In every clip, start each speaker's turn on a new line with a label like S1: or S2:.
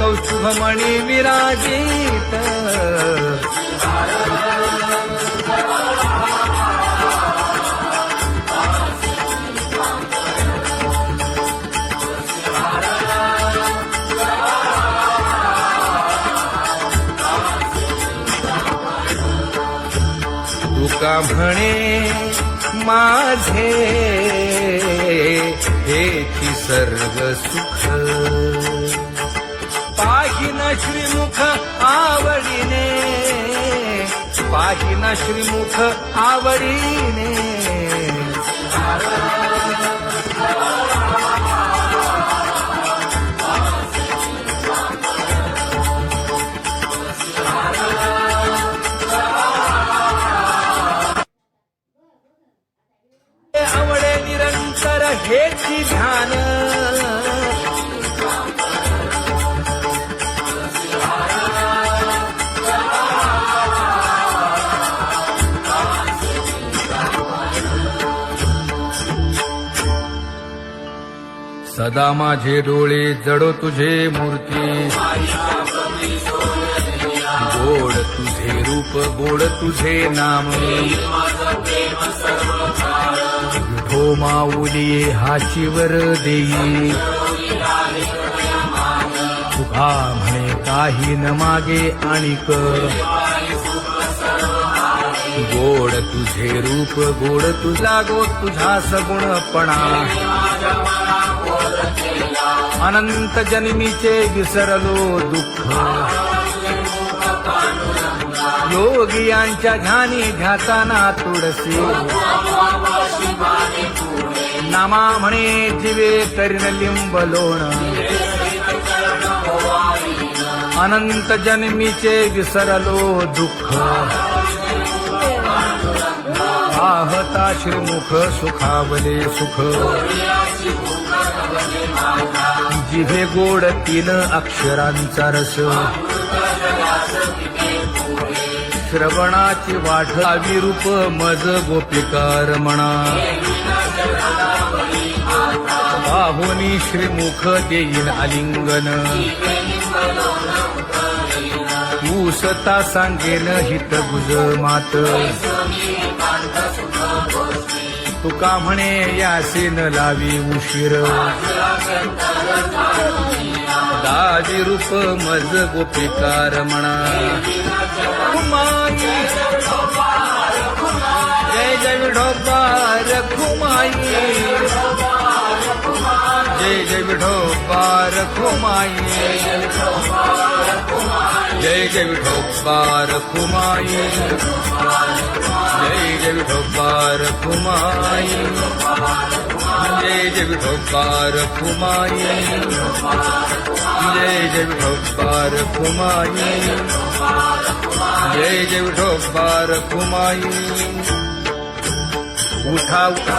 S1: कौस्तुभमणी विराजित। तुका म्हणे माझे हे सर्व सुख श्रीमुख आवडीने. पाहिना श्रीमुख आवडीने. आवडे निरंतर हेची ध्यान. सदा माझे डोळे जडो तुझे मूर्ती. गोड तुझे रूप गोड तुझे नाम. विठो माऊली हाचीवर देई. तुका म्हणे काही न मागे आणिक. गोड तुझे रूप गोड तुझा गो तुझा सगुणपणा. अनंत जन्मीचे विसरलो दुःख. योगियांच्या ध्यानी ध्याताना तुळसी नामा म्हणे जीवे तरीन लिंब लोण. अनंत जन्मीचे विसरलो दुःख. आहता श्रीमुख सुखावले सुख. जिभे गोड तीन अक्षरांचा रस. श्रवणाची वाढ विरूप मज गोपिकार म्हणा बाहुनी श्रीमुख देईन आलिंगन. ऊसता सांगेन हित गुज मात. तुका म्हणे यासीन लावी उशीर. दाजी रूप मज गोपिकार म्हणा खुमाई जय जय विठोबार खुमाई जय जय विठोबार खुमाई। जय जय विठोबार खुमाई। जय जय विठोबार खुमाई। जय जय विठोबार खुमाई। जय जय विठोबार खुमाई। जय जय विठोबार खुमाई। उठा उठा।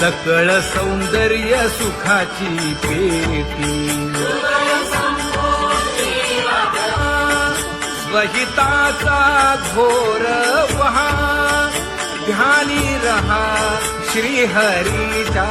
S1: सकळ सौंदर्य सुखाची पेटी. स्वहिताचा घोर वहा ध्यानी रहा श्रीहरीच्या.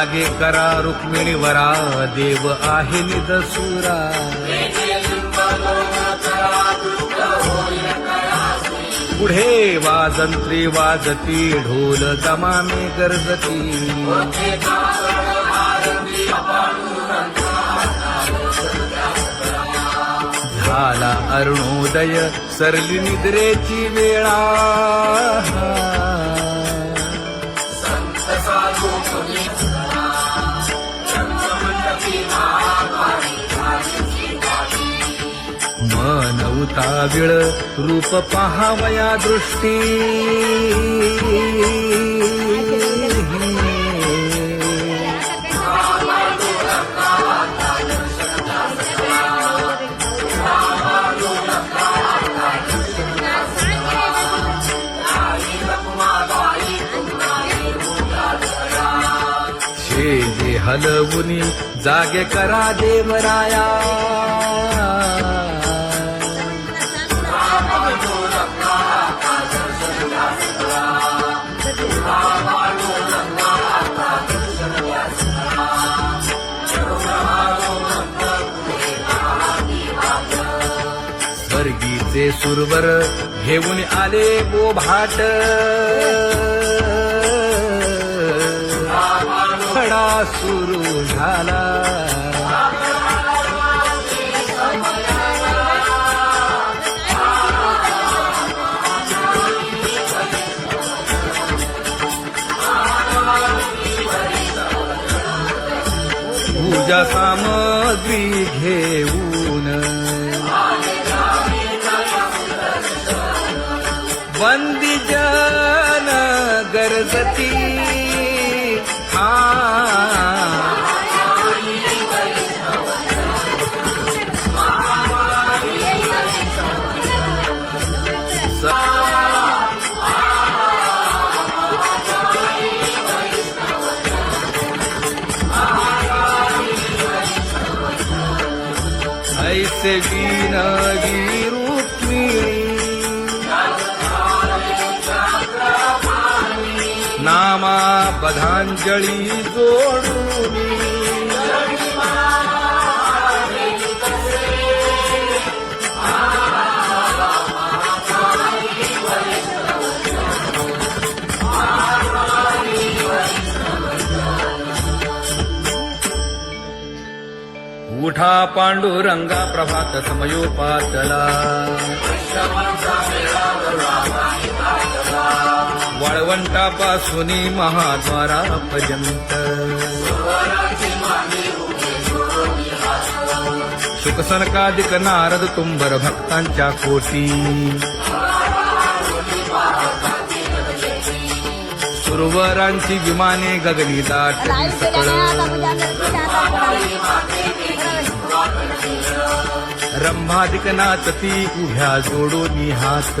S1: लागे करा रुक्मिणी वरा देव आहे निदसुरा. पुढे वाजंत्री वाजती ढोल दमामे गर्जती. झाला अरुणोदय सरली निद्रेची वेळा. मन रूप पहावया दृष्टी. हलवुनी जागे करा देवराया. सुरवर घेऊन आले बोभाट. खडा सुरू झाला. पूजा सामग्री घेऊन बंदी जन गरजती हा। बधांजळी जोडून उठा पांडुरंगा प्रभात समयोपातला वाळवंटापासून महाद्वारापर्यंत सुखसनकादिक नारद तुंबर भक्तांच्या कोटी. सुरवरांची विमाने गगनी दाट सकळ रंभादिक नाचती उभ्या जोडोनी हात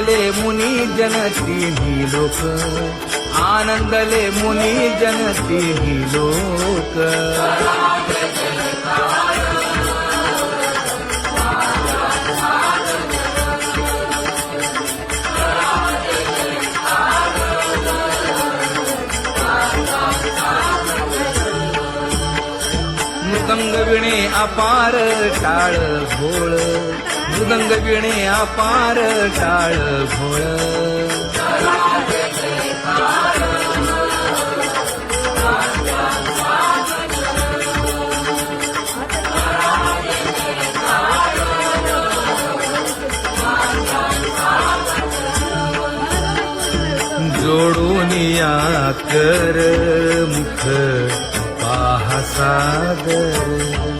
S1: आनंदले मुनी जन तिन्ही लोक. आनंदले मुनी जन तिन्ही लोक. अपार टाळ भोळ मृदंग गिणे अपार टाळ भोळ जोडून या कर मुख पाहा सागर.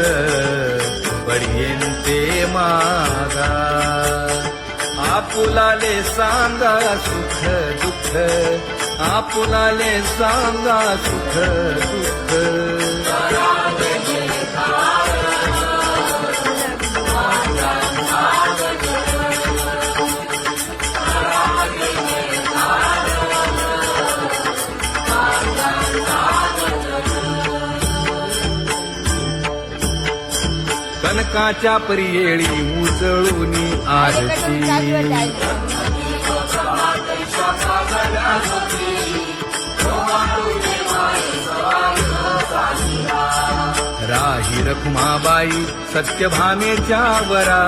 S1: माझा आपुलाले सांगा सुख दुःख. आपुलाले सांगा सुख दुःख. कनकाच्या परियेळी उचळून आरती. राही रखुमाबाई सत्यभामेच्या वरा.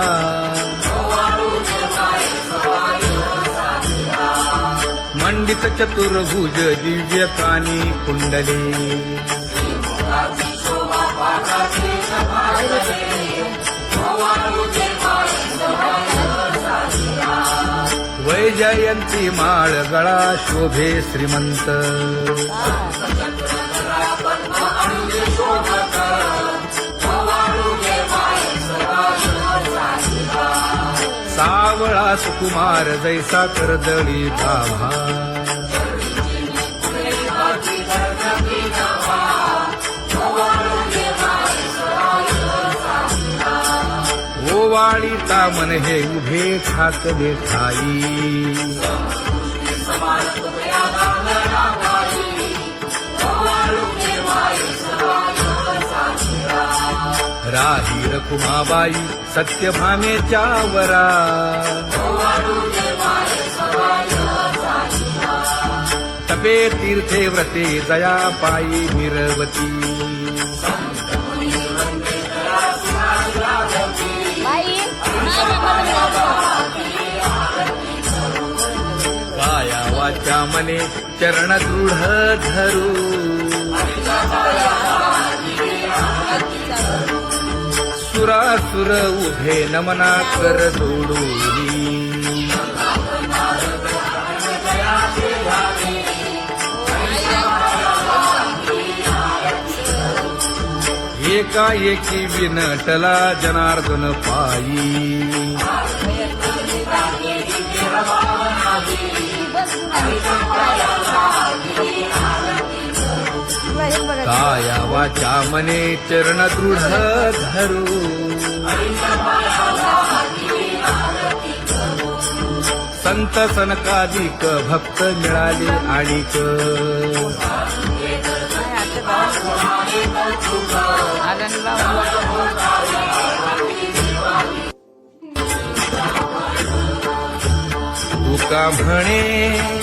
S1: मंडित चतुर्भुज दिव्य कानी कुंडले. वैजयंती माळ गळा शोभे श्रीमंत. सावळा सुकुमार जैसा करदळी गाभा ओवाळीता मन हे उभे ठाक देखाई राही रखुमाबाई सत्यभामेच्या वरा. तपे तीर्थे व्रते जया पायी मिरवती. पाया वाचा मने चरण दृढ धरू. सुरासुर उभे नमना कर जोडूनी. एकाएकी विनटला जनार्दन पायी. काया वाचा मने चरण दृढ धरू? संत सनकाधिक भक्त मिळाले आणिक. तुका म्हणे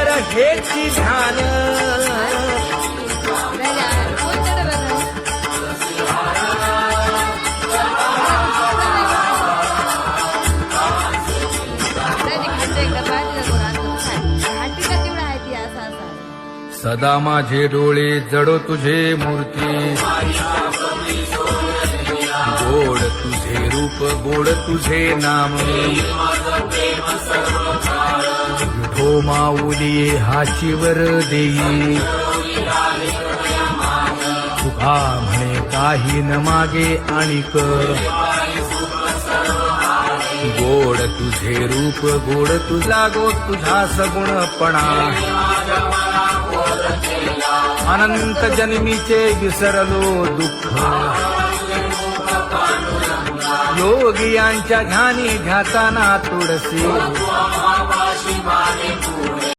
S1: निरंतर हेची ध्यान सदा माझे डोळे जडो तुझे मूर्ती. गोड तुझे रूप गोड तुझे नाम. विठो माऊली हाचीवर देई. तुका म्हणे काही न मागे आणिक. गोड तुझे रूप गोड तुझा गो तुझा सगुणपणा. अनंत जन्मीचे विसरलो दुःख. योगियांच्या ध्यानी ध्याताना तुळसी Mali Mali